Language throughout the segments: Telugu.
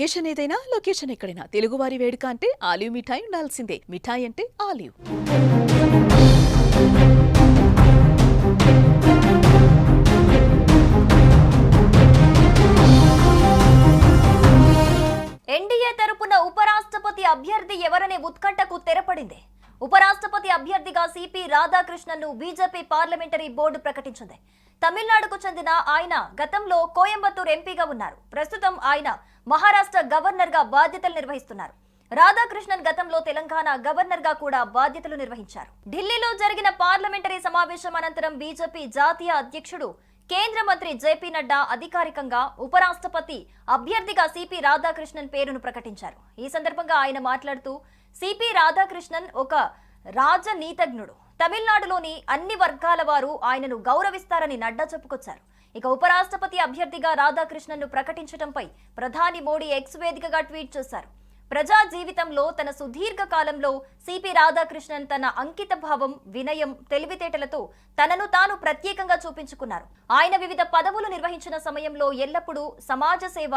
అకేషన్ ఏదైనా లొకేషన్ ఎక్కడైనా. తెలుగువారి వేడుక అంటే ఆలివ్ మిఠాయి ఉండాల్సిందే. మిఠాయి అంటే ఆలివ్. ఎన్డీఏ తరపున ఉపరాష్ట్రపతి అభ్యర్థి ఎవరనే ఉత్కంఠకు తెరపడింది. ఉపరాష్ట్రపతి అభ్యర్థిగా సిపి రాధాకృష్ణన్ను బీజేపీ పార్లమెంటరీ బోర్డు ప్రకటించింది. తమిళనాడుకు చెందిన ఆయన గతంలో కోయంబత్తూర్ ఎంపీగా ఉన్నారు. ప్రస్తుతం ఆయన మహారాష్ట్ర గవర్నర్గా బాధ్యతలు నిర్వహిస్తున్నారు. రాధాకృష్ణన్ గతంలో తెలంగాణ గవర్నర్గా కూడా బాధ్యతలు నిర్వహించారు. ఢిల్లీలో జరిగిన పార్లమెంటరీ సమావేశం అనంతరం బీజేపీ జాతీయ అధ్యక్షుడు కేంద్ర మంత్రి జేపీ నడ్డా అధికారికంగా ఉపరాష్ట్రపతి అభ్యర్థిగా సిపి రాధాకృష్ణన్ పేరును ప్రకటించారు. ఈ సందర్భంగా ఆయన మాట్లాడుతూ సిపి రాధాకృష్ణన్ ఒక రాజనీతజ్ఞుడు. తమిళనాడులోని అన్ని వర్గాల వారు ఆయనను గౌరవిస్తారని నడ్డా చెప్పుకొచ్చారు. ఇక ఉపరాష్ట్రపతి అభ్యర్థిగా రాధాకృష్ణన్ను ప్రకటించడంపై ప్రధాని మోడీ ఎక్స్ వేదికగా ట్వీట్ చేశారు. ప్రజా జీవితంలో తన సుదీర్ఘ కాలంలో సిపి రాధాకృష్ణన్ తన అంకిత భావం వినయం తెలివితేటలతో తనను తాను ప్రత్యేకంగా చూపించుకున్నారు. ఆయన వివిధ పదవులు నిర్వహించిన సమయంలో ఎల్లప్పుడూ సమాజ సేవ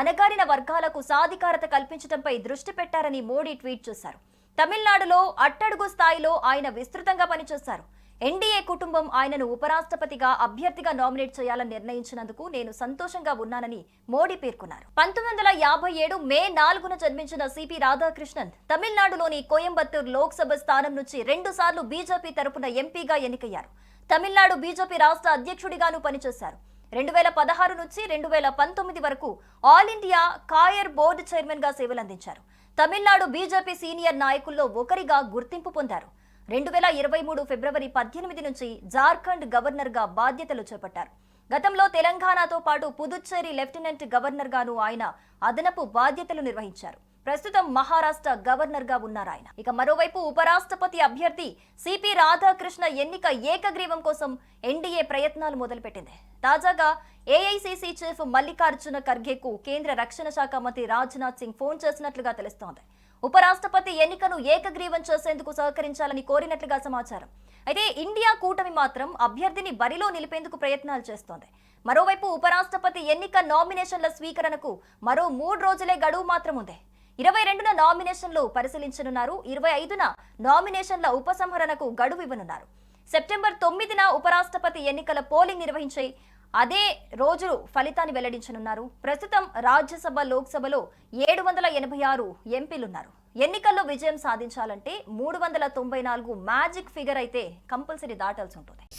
అణగారిన వర్గాలకు సాధికారత కల్పించడంపై దృష్టి పెట్టారని మోడీ ట్వీట్ చేశారు. తమిళనాడులో అట్టడుగు స్థాయిలో ఆయన విస్తృతంగా పనిచేశారు. ఎన్డీఏ కుటుంబం ఆయనను ఉపరాష్ట్రపతిగా అభ్యర్థిగా నామినేట్ చేయాలని నిర్ణయించినందుకు నేను సంతోషంగా ఉన్నానని మోడీ పేర్కొన్నారు. పంతొమ్మిది వందల యాభై ఏడు మే నాలుగున జన్మించిన సిపి రాధాకృష్ణన్ తమిళనాడులోని కోయంబత్తూర్ లోక్సభ స్థానం నుంచి రెండు సార్లు బీజేపీ తరపున ఎంపీగా ఎన్నికయ్యారు. తమిళనాడు బీజేపీ రాష్ట్ర అధ్యక్షుడిగాను పనిచేశారు. రెండు వేల పదహారు నుంచి రెండు వేల పంతొమ్మిది వరకు ఆల్ ఇండియా కాయర్ బోర్డు చైర్మన్గా సేవలందించారు. తమిళనాడు బీజేపీ సీనియర్ నాయకుల్లో ఒకరిగా గుర్తింపు పొందారు. రెండు వేల ఇరవై మూడు ఫిబ్రవరి పద్దెనిమిది నుంచి జార్ఖండ్ గవర్నర్గా బాధ్యతలు చేపట్టారు. గతంలో తెలంగాణతో పాటు పుదుచ్చేరి లెఫ్టినెంట్ గవర్నర్ గాను ఆయన అదనపు బాధ్యతలు నిర్వహించారు. ప్రస్తుతం మహారాష్ట్ర గవర్నర్గా ఉన్నారు ఆయన. ఇక మరోవైపు ఉపరాష్ట్రపతి అభ్యర్థి సిపి రాధాకృష్ణ ఎన్నిక ఏకగ్రీవం కోసం ఎన్డీఏ ప్రయత్నాలు మొదలుపెట్టింది. తాజాగా ఏఐసిసి చీఫ్ మల్లికార్జున ఖర్గేకు కేంద్ర రక్షణ శాఖ మంత్రి రాజ్నాథ్ సింగ్ ఫోన్ చేసినట్లుగా తెలుస్తోంది. ఉపరాష్ట్రపతి ఎన్నికను ఏకగ్రీవం చేసేందుకు సహకరించాలని కోరినట్లుగా సమాచారం. అయితే ఇండియా కూటమి మాత్రం అభ్యర్థిని బరిలో నిలిపేందుకు ప్రయత్నాలు చేస్తోంది. మరోవైపు ఉపరాష్ట్రపతి ఎన్నిక నామినేషన్ల స్వీకరణకు మరో మూడు రోజులే గడువు మాత్రం ఉంది. ఇరవై రెండున నామినేషన్లు పరిశీలించనున్నారు. ఇరవై ఐదున నామినేషన్ల ఉపసంహరణకు గడువు ఇవ్వనున్నారు. సెప్టెంబర్ తొమ్మిదిన ఉపరాష్ట్రపతి ఎన్నికల పోలింగ్ నిర్వహించే అదే రోజు ఫలితాన్ని వెల్లడించనున్నారు. ప్రస్తుతం రాజ్యసభ లోక్సభలో ఏడు వందల ఎనభై ఆరు ఎంపీలున్నారు. ఎన్నికల్లో విజయం సాధించాలంటే మూడు వందల తొంభై నాలుగు మ్యాజిక్ ఫిగర్ అయితే కంపల్సరీ దాటాల్సి ఉంటుంది.